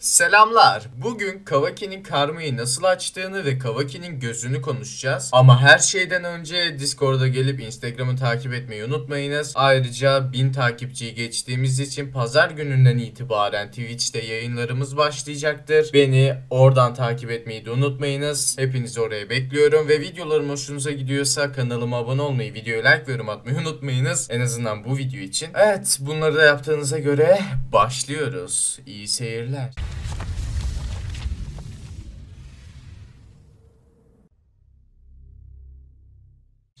Selamlar. Bugün Kawaki'nin karmayı nasıl açtığını ve Kawaki'nin gözünü konuşacağız. Ama her şeyden önce Discord'a gelip Instagram'ı takip etmeyi unutmayınız. Ayrıca 1000 takipçiyi geçtiğimiz için pazar gününden itibaren Twitch'te yayınlarımız başlayacaktır. Beni oradan takip etmeyi de unutmayınız. Hepinizi oraya bekliyorum ve videolarım hoşunuza gidiyorsa kanalıma abone olmayı, videoya like ve yorum atmayı unutmayınız. En azından bu video için. Evet, bunları da yaptığınıza göre başlıyoruz. İyi seyirler.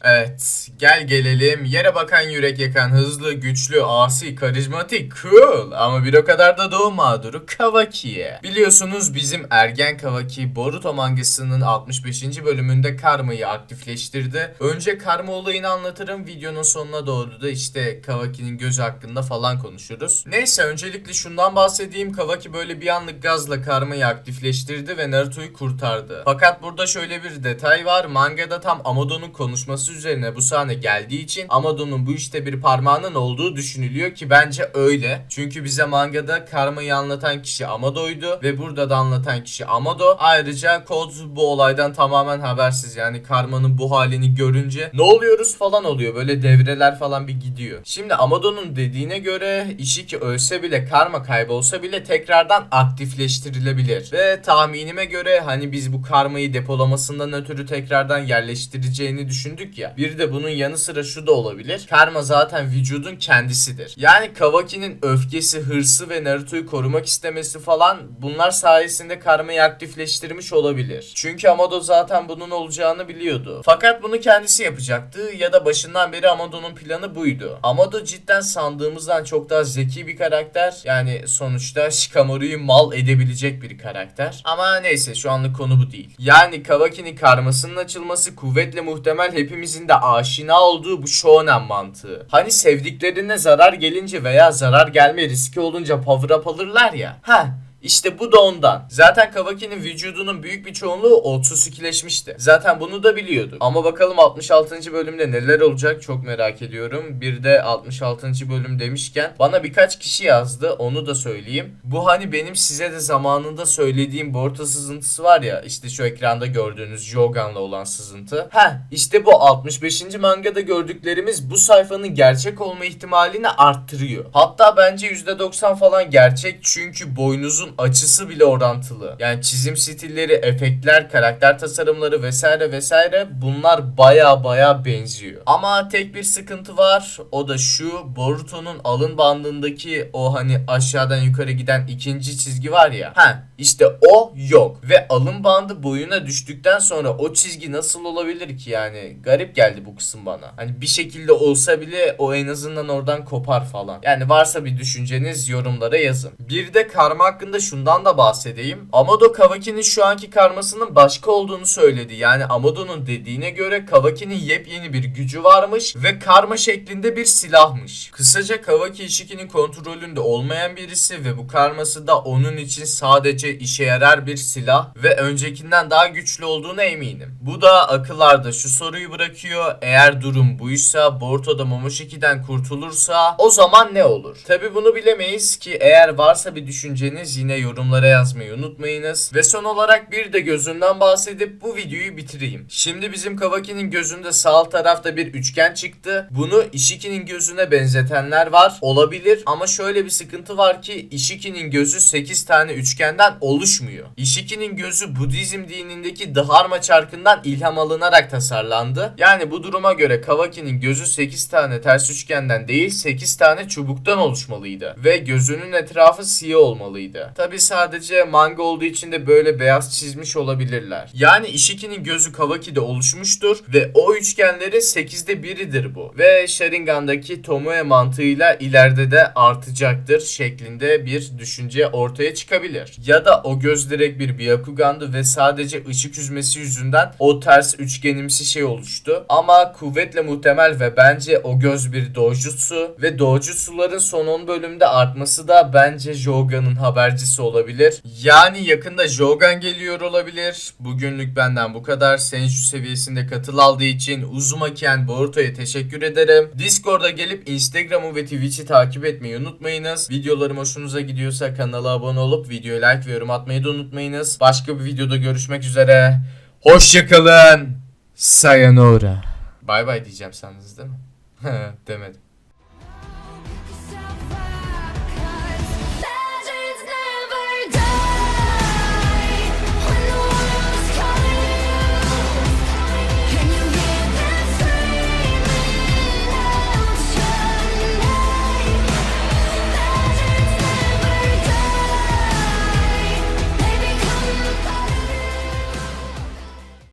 Evet, gel gelelim. Yere bakan, yürek yakan, hızlı, güçlü, asi, karizmatik, cool ama bir o kadar da doğum mağduru Kawaki'ye. Biliyorsunuz bizim ergen Kawaki Boruto mangasının 65. bölümünde karmayı aktifleştirdi. Önce karma olayını anlatırım. Videonun sonuna doğru da işte Kawaki'nin gözü hakkında falan konuşuruz. Neyse öncelikle şundan bahsedeyim. Kawaki böyle bir anlık gazla karmayı aktifleştirdi ve Naruto'yu kurtardı. Fakat burada şöyle bir detay var. Mangada tam Amado'nun konuşması üzerine bu sahne geldiği için Amado'nun bu işte bir parmağının olduğu düşünülüyor ki bence öyle. Çünkü bize mangada karmayı anlatan kişi Amado'ydu ve burada da anlatan kişi Amado. Ayrıca Kod bu olaydan tamamen habersiz. Yani karmanın bu halini görünce ne oluyoruz falan oluyor. Böyle devreler falan bir gidiyor. Şimdi Amado'nun dediğine göre Ishiki ölse bile karma kaybolsa bile tekrardan aktifleştirilebilir. Ve tahminime göre hani biz bu karmayı depolamasından ötürü tekrardan yerleştireceğini düşündük ya. Bir de bunun yanı sıra şu da olabilir. Karma zaten vücudun kendisidir. Yani Kawaki'nin öfkesi, hırsı ve Naruto'yu korumak istemesi falan bunlar sayesinde karmayı aktifleştirmiş olabilir. Çünkü Amado zaten bunun olacağını biliyordu. Fakat bunu kendisi yapacaktı ya da başından beri Amado'nun planı buydu. Amado cidden sandığımızdan çok daha zeki bir karakter. Yani sonuçta Shikamaru'yu mal edebilecek bir karakter. Ama neyse şu anlık konu bu değil. Yani Kawaki'nin karmasının açılması kuvvetle muhtemel hepimizin de aşina olduğu bu shonen mantığı. Hani sevdiklerine zarar gelince veya zarar gelme riski olunca power up alırlar ya. Ha işte bu da ondan. Zaten Kawaki'nin vücudunun büyük bir çoğunluğu Otsusukileşmişti. Zaten bunu da biliyorduk. Ama bakalım 66. bölümde neler olacak çok merak ediyorum. Bir de 66. bölüm demişken bana birkaç kişi yazdı onu da söyleyeyim. Bu hani benim size de zamanında söylediğim Borta sızıntısı var ya işte şu ekranda gördüğünüz Jogan'la olan sızıntı. Heh işte bu 65. mangada gördüklerimiz bu sayfanın gerçek olma ihtimalini arttırıyor. Hatta bence %90 falan gerçek çünkü boynuzun açısı bile orantılı. Yani çizim stilleri, efektler, karakter tasarımları vesaire vesaire bunlar baya baya benziyor. Ama tek bir sıkıntı var. O da şu Boruto'nun alın bandındaki o hani aşağıdan yukarı giden ikinci çizgi var ya. Ha işte o yok. Ve alın bandı boyuna düştükten sonra o çizgi nasıl olabilir ki yani? Garip geldi bu kısım bana. Hani bir şekilde olsa bile o en azından oradan kopar falan. Yani varsa bir düşünceniz yorumlara yazın. Bir de karma hakkında şundan da bahsedeyim. Amado Kawaki'nin şu anki karmasının başka olduğunu söyledi. Yani Amado'nun dediğine göre Kawaki'nin yepyeni bir gücü varmış ve karma şeklinde bir silahmış. Kısaca Kawaki Ishiki'nin kontrolünde olmayan birisi ve bu karması da onun için sadece işe yarar bir silah ve öncekinden daha güçlü olduğuna eminim. Bu da akıllarda şu soruyu bırakıyor. Eğer durum buysa Boruto da Momoshiki'den kurtulursa o zaman ne olur? Tabi bunu bilemeyiz ki eğer varsa bir düşünceniz yine yorumlara yazmayı unutmayınız. Ve son olarak bir de gözünden bahsedip bu videoyu bitireyim. Şimdi bizim Kawaki'nin gözünde sağ tarafta bir üçgen çıktı. Bunu Ishiki'nin gözüne benzetenler var. Olabilir ama şöyle bir sıkıntı var ki Ishiki'nin gözü 8 tane üçgenden oluşmuyor. Ishiki'nin gözü Budizm dinindeki Dharma çarkından ilham alınarak tasarlandı. Yani bu duruma göre Kawaki'nin gözü 8 tane ters üçgenden değil 8 tane çubuktan oluşmalıydı. Ve gözünün etrafı siyah olmalıydı. Tabi sadece manga olduğu için de böyle beyaz çizmiş olabilirler. Yani Ishiki'nin gözü Kawaki'de oluşmuştur ve o üçgenlerin 8'de biridir bu. Ve Sharingan'daki Tomoe mantığıyla ileride de artacaktır şeklinde bir düşünce ortaya çıkabilir. Ya da o göz direkt bir Byakugan'dı ve sadece ışık yüzmesi yüzünden o ters üçgenimsi şey oluştu. Ama kuvvetle muhtemel ve bence o göz bir dojutsu ve dojutsuların son 10 bölümde artması da bence Jogan'ın habercisi olabilir. Yani yakında Jogan geliyor olabilir. Bugünlük benden bu kadar. Senju seviyesinde katıl aldığı için Uzumaki'en Boruto'ya teşekkür ederim. Discord'a gelip Instagram'ı ve Twitch'i takip etmeyi unutmayınız. Videolarım hoşunuza gidiyorsa kanala abone olup videoya like ve yorum atmayı da unutmayınız. Başka bir videoda görüşmek üzere. Hoşçakalın. Sayonara. Bay bay diyeceğim sandınız değil mi? Demedim.